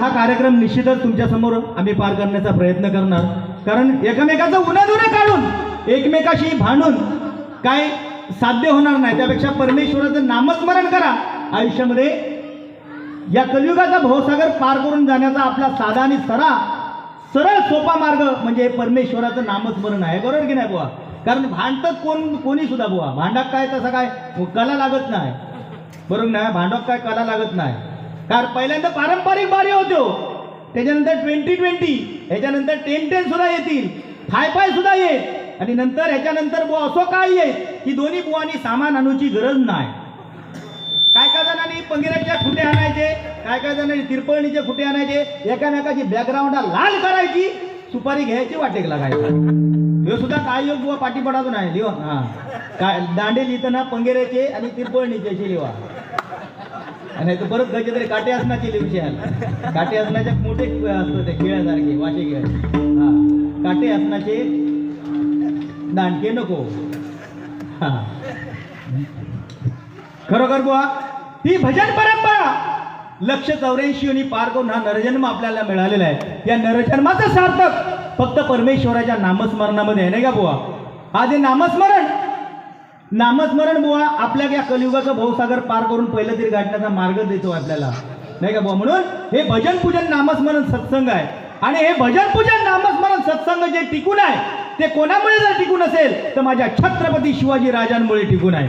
हा कार्यक्रम निश्चितच तुमच्यासमोर आम्ही पार करण्याचा प्रयत्न करणार. कारण एकमेकाचं उन्हाधुणं काढून एकमेकाशी भांडून काय साध्य होणार नाही. त्यापेक्षा परमेश्वराचं नामस्मरण करा. आयुष्यामध्ये या कलियुगाचा भवसागर पार करून जाण्याचा आपला साधा आणि सरा सरळ सोपा मार्ग म्हणजे परमेश्वराचं नामस्मरण आहे. बरोबर की नाही बुवा? कारण भांडतात कोण कोणी सुद्धा बुवा? भांडाक काय तसा काय? कला लागत नाही. बरोबर नाही? भांडक काय कला लागत नाही. कारण पहिल्यांदा पारंपरिक बारी होतो. त्याच्यानंतर ट्वेंटी ट्वेंटी ह्याच्यानंतर टेन टेन सुद्धा येतील. फाय फाय सुद्धा येत. आणि नंतर ह्याच्यानंतर बो असो काय येत की दोन्ही बुवानी सामान आणूची गरज नाही. काय काय जणांनी पंगिराच्या खुटे आणायचे काय काय जणांनी तिरपळणीचे खुटे आणायचे एकामेकाची बॅकग्राऊंडला लाल करायची सुपारी घ्यायची वाटेक लागायची. हे सुद्धा काय योग बुवा पाठी पडातून आहे लिवा. हा. काय दांडे लिहिताना पंगेऱ्याचे आणि तिरपळणीचे लिवा. आणि तो परत घ्यायचे तरी काटे असण्याचे लिहूचे काटे असण्याचे मोठे असतो ते खेळासारखे वाशे खेळ. हा. काटे असण्याचे दांडके नको. हा. खरोखर बुवा ही भजन परंपरा लक्ष चौऱ्याऐंशी आणि पार करून हा नरजन्म आपल्याला मिळालेला आहे. या नरजन्माचं सार्थक फक्त परमेश्वराच्या नामस्मरणामध्ये आहे नाही का बुवा? हा जे नामस्मरण नामस्मरण मुळा आपल्या या कलियुगाचा भाऊसागर पार करून पहिलं तरी गाठण्याचा मार्ग देतो आपल्याला. नाही का बुवा? म्हणून हे भजन पूजन नामस्मरण सत्संग आहे. आणि हे भजन पूजन नामस्मरण सत्संग जे टिकून आहे ते कोणामुळे जर टिकून असेल तर माझ्या छत्रपती शिवाजी राजांमुळे टिकून आहे.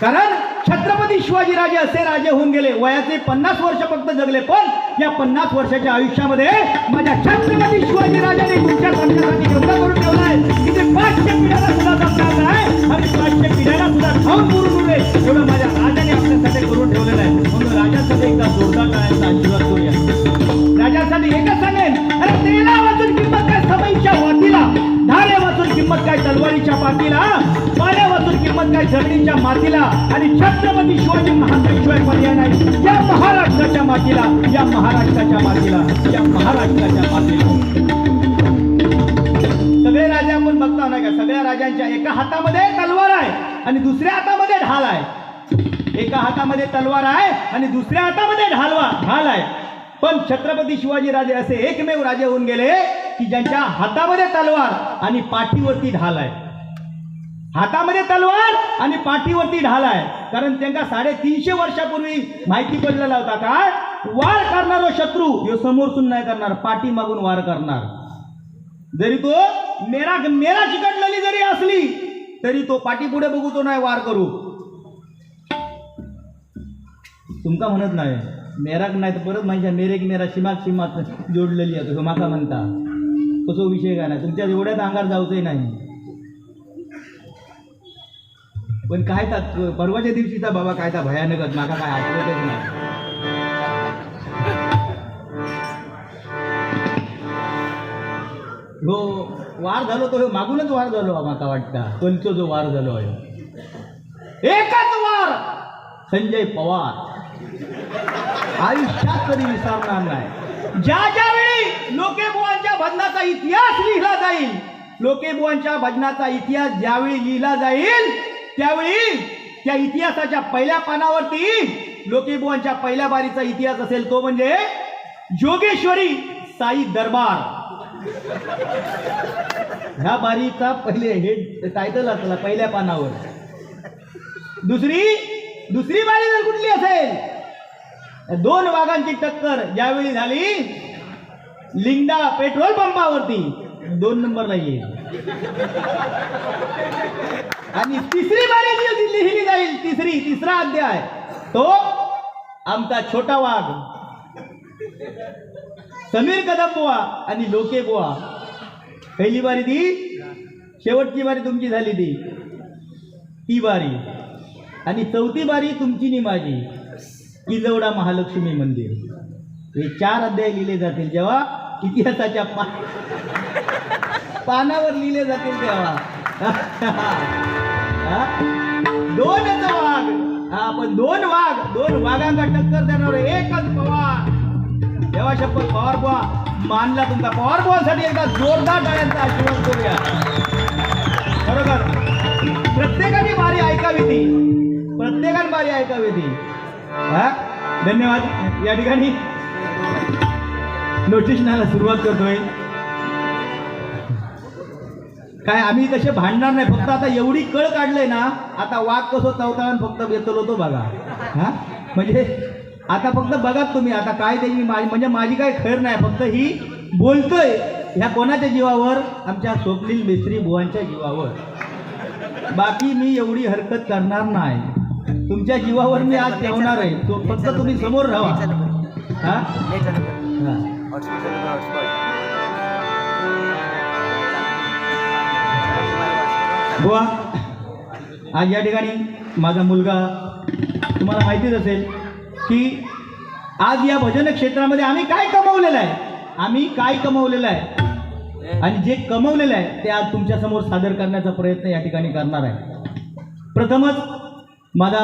कारण छत्रपती शिवाजी राजे असे राजे होऊन गेले. वयाचे पन्नास वर्ष फक्त जगले. पण या पन्नास वर्षाच्या आयुष्यामध्ये माझ्या छत्रपती शिवाजी राजाने तुमच्या समाजासाठी एवढा करून ठेवलाय की ते पाचशे पिढ्याला सुद्धा जपणार नाही आणि पाचशे पिढ्याला सुद्धा खाऊन करून उरले एवढं माझ्या राजाने आपल्यासाठी करून ठेवलेलं आहे. म्हणून राजासाठी एकदा जोरदार टाळ्यांचा आशीर्वाद करूया राजासाठी एकच सांगेन? अरे तेला वाचून किंमत काय? समईच्या वातीला धारे वाचून किंमत काय? तलवारीच्या पातीला पाण्या वाचून किंमत काय? जमिनीच्या मातीला. आणि छत्रपती शिवाजी महाराष्ट्राशिवाय पर्याय नाही. या महाराष्ट्राच्या मातीला. या महाराष्ट्राच्या मातीला. या महाराष्ट्राच्या मातीला. सगळे राजा आपण बघता ना का? सगळ्या राजांच्या एका हातामध्ये तलवार आहे आणि दुसऱ्या हातामध्ये ढाल आहे. एका हातामध्ये तलवार आहे आणि दुसऱ्या हातामध्ये ढालवा ढाल आहे. पण छत्रपती शिवाजी राजे असे एकमेव राजे होऊन गेले की ज्यांच्या हातामध्ये तलवार आणि पाठीवरती ढाल आहे. हातामध्ये तलवार आणि पाठीवरती ढाल आहे. कारण त्यांना साडेतीनशे वर्षापूर्वी माहिती पडलेला होता काय वार करणारो शत्रू ह्यो समोरसून नाही करणार पाठी मागून वार करणार. जरी तो मेरा मेरा चिकटलेली जरी असली तरी तो पाठी पुढे बघू तो नाही वार करू. तुमका म्हणत नाही. मेराक नाही तर परत माझ्या मेरेक मेरा शिमाक शिमात जोडलेली आहे. तो माका म्हणता. तसो विषय काय नाही. तुमच्या एवढ्यात अंगार जाऊचंही नाही. पण काय ता परवाच्या दिवशीचा बाबा काय ता भयानकच माका काय आठवतच नाही. हो वार झालो तो मागूनच वार झालो माका वाटता. कोणतो जो वार झालो आहे. एकच वार! संजय पवार. आयुष्यात कधी विसरणार नाही. ज्या ज्या वेळी लोकेबुवांच्या भजनाचा इतिहास लिहिला जाईल लोकेबुवांच्या भजनाचा इतिहास ज्यावेळी लिहिला जाईल त्यावेळी त्या इतिहासाच्या पहिल्या पानावरती लोकेबुवांच्या पहिल्या बारीचा इतिहास असेल तो म्हणजे जोगेश्वरी साई दरबार. ह्या बारीचा पहिले हे टायटल असला पहिल्या पानावर. दुसरी दुसरी बारी जर कुठली असेल दोन वाघांची टक्कर ज्यावेळी झाली. लिंगडा पेट्रोल पंपावरती. दोन नंबर येईल आणि तिसरी बारी जी लिहिली जाईल. तिसरी तिसरा अध्याय. तो आमचा छोटा वाघ. समीर कदम बुवा आणि लोके बुवा. पहिली बारी ती शेवटची बारी तुमची झाली ती. ती बारी आणि चौथी बारी तुमची नि माझी. इजवडा महालक्ष्मी मंदिर. हे चार अध्याय लिहिले जातील जेव्हा इतिहासाच्या पा पानावर लिहिले जातील तेव्हा. दोन दोनच वाघ. हा पण दोन वाघ. दोन वाघांना टक्कर देणार एकच पवार. देवा शपथ पवार बुवा. मानला तुमचा पवार बुवासाठी एकदा जोरदार टाळ्यांचा आशीर्वाद करूया. बरोबर प्रत्येकाने बारी ऐकावी ती. प्रत्येकाने बारी ऐकावी ती. हा? धन्यवाद. या ठिकाणी नोटिशनाला सुरुवात करतोय. काय आम्ही तसे भांडणार नाही फक्त आता एवढी कळ काढलंय ना आता वाघ कसं चवताळून फक्त बेतल होतो बघा. हा? म्हणजे आता फक्त बघा तुम्ही आता काय त्याची म्हणजे माझी काय खैर नाही फक्त ही बोलतोय ह्या कोणाच्या जीवावर? आमच्या स्वप्नील मिस्त्री बुवांच्या जीवावर. बाकी मी एवढी हरकत करणार नाही. तुमच्या जीवावर मी आज ठेवणार आहे. तो फक्त तुम्ही समोर राहा. हा? हा. बुवा आज या ठिकाणी माझा मुलगा तुम्हाला माहितीच असेल की आज या भजन क्षेत्रामध्ये आम्ही काय कमवलेलं आहे? आम्ही काय कमवलेलं आहे? आणि जे कमवलेलं आहे ते आज तुमच्यासमोर सादर करण्याचा प्रयत्न या ठिकाणी करणार आहे. प्रथमच माझा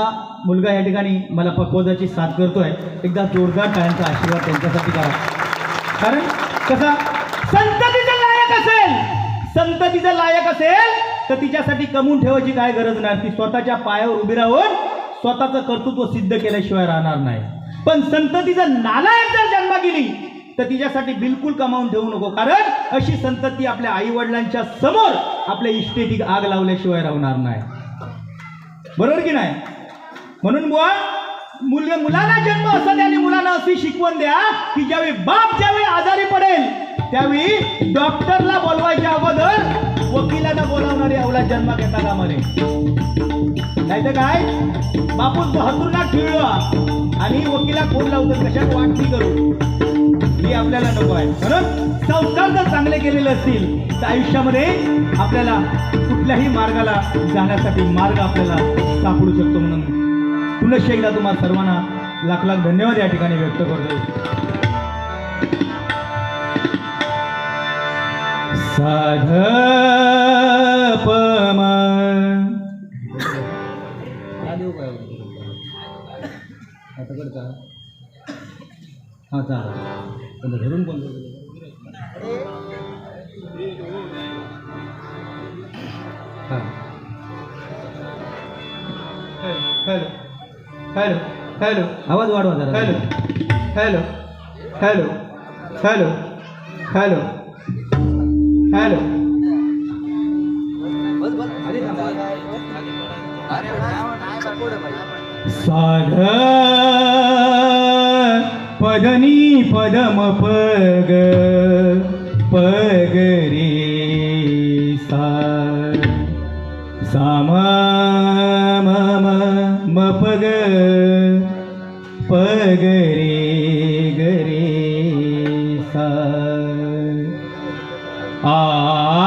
मुलगा या ठिकाणी मला पक्वजाची साथ करतो आहे एकदा जोरदार टाळ्यांचा आशीर्वाद त्यांच्यासाठी करा. कारण कसा? संततीचा लायक असेल. संततीचा लायक असेल तर तिच्यासाठी कमवून ठेवायची काय गरज नाही. ती स्वतःच्या पायावर उभी राहून स्वतःचं कर्तृत्व सिद्ध केल्याशिवाय राहणार नाही. पण संततीचं नालायक जर जन्म गेली तर तिच्यासाठी बिलकुल कमावून ठेवू नको. कारण अशी संतती आपल्या आई वडिलांच्या समोर आपल्या इष्टेची आग लावल्याशिवाय राहणार नाही. बरोबर की नाही? म्हणून बुवा मुलग मुलांना जन्म असा द्या आणि मुलांना अशी शिकवण द्या की ज्यावेळी बाप ज्यावेळी आजारी पडेल त्यावेळी डॉक्टरला बोलवायच्या अगोदर वकिलांना बोलावणारे अवलाद जन्म घेता कामा नये. नाही तर काय? बापूस बहादूरला ठेवलं आणि वकिला फोन लावतो कशात वाटणी करू. ही आपल्याला नको आहे म्हणून संस्कार जर चांगले केलेले असतील तर आयुष्यामध्ये आपल्याला कुठल्याही मार्गाला जाण्यासाठी मार्ग आपल्याला सापडू शकतो म्हणून. पुनश्च एकदा तुम्हाला सर्वांना लाख लाख धन्यवाद या ठिकाणी व्यक्त करतो साध पम हा चालेल धरून बोलतो हा. हॅलो. हॅलो. हॅलो. आवाज वाढवा जरा. Hello. Hello. Hello. Hello. Hello. Hello. साध पदनी पदम पग पगरे सा सामा मम म पग गरे सा आ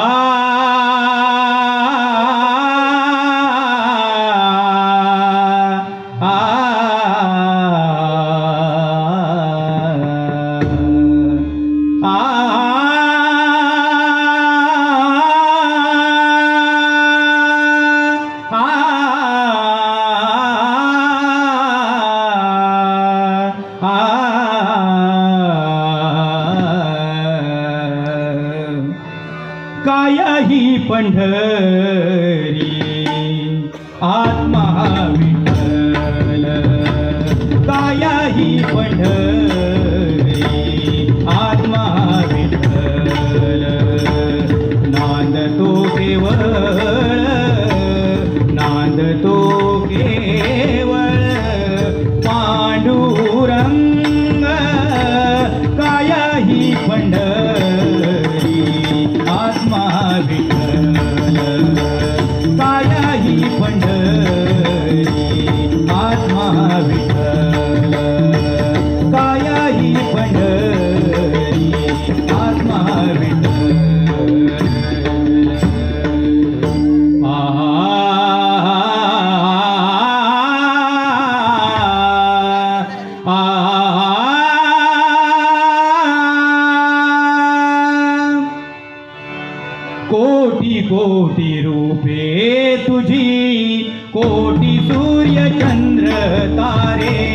तुझी. कोटी सूर्य चंद्र तारे.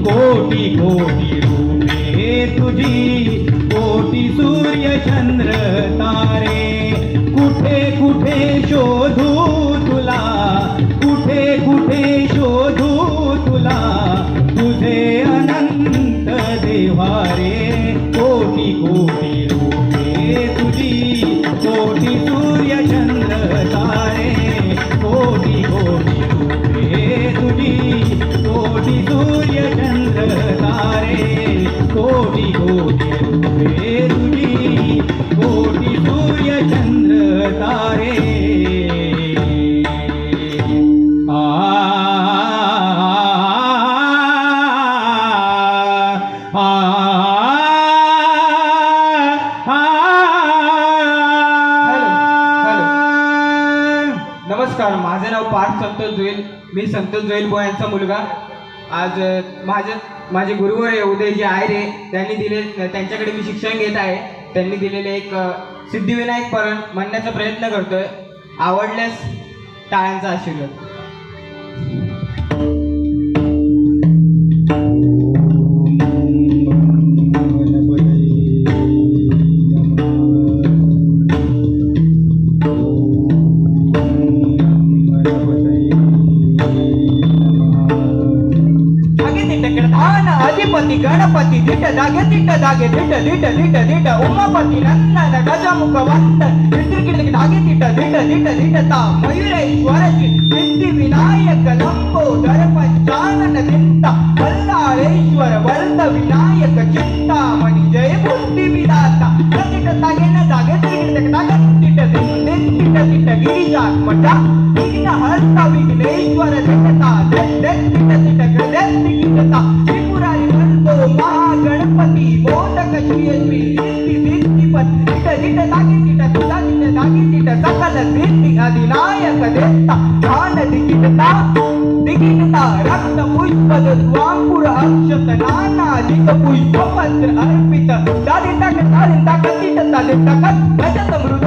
कोटी कोटी रूपे तुझी. कोटी सूर्य चंद्र तारे. कुठे कुठे शोधू मी संतोष जोईल बो यांचा मुलगा. आज माझे माझे गुरुवर उदयजी आयरे त्यांनी दिले त्यांच्याकडे मी शिक्षण घेत आहे. त्यांनी दिलेले एक सिद्धिविनायक परण म्हणण्याचा प्रयत्न करतोय. आवडल्यास टाळ्यांचा आशीर्वाद. अधिपती गणपती दिट धागे तिट धागे दिट दिट दिट दिट उमापती नंदन गजमुख वंदन किडकिड धागे तिट दिट दिट दिटता मयुरेश्वर सिद्धी विनायक लंबोदर पंचानन दिंता वल्लाळेश्वर वरद विनायक चिंतामणी जय बुद्धी विदाता तिट धागे न धागे तिट धागे तिट दिट तिट तिट गिरिजात मटा विघ्न हरता विघ्नेश्वर दिटता दिट दिट तिट तिट तो तिकिटता बोट कशी महागणपती मोदक श्री श्री सिद्धी सिद्धिपत तिट तिट दागी तिट तुला तिट दागी तिट सकल सिद्धी अधिनायक देता. ध्यान दिगिटता दिगिटता रक्त पुष्प स्वांकुर अक्षत नाना दिक पुष्प पत्र अर्पित. दादी टाक दादी टाक तिट दादी भजत मृत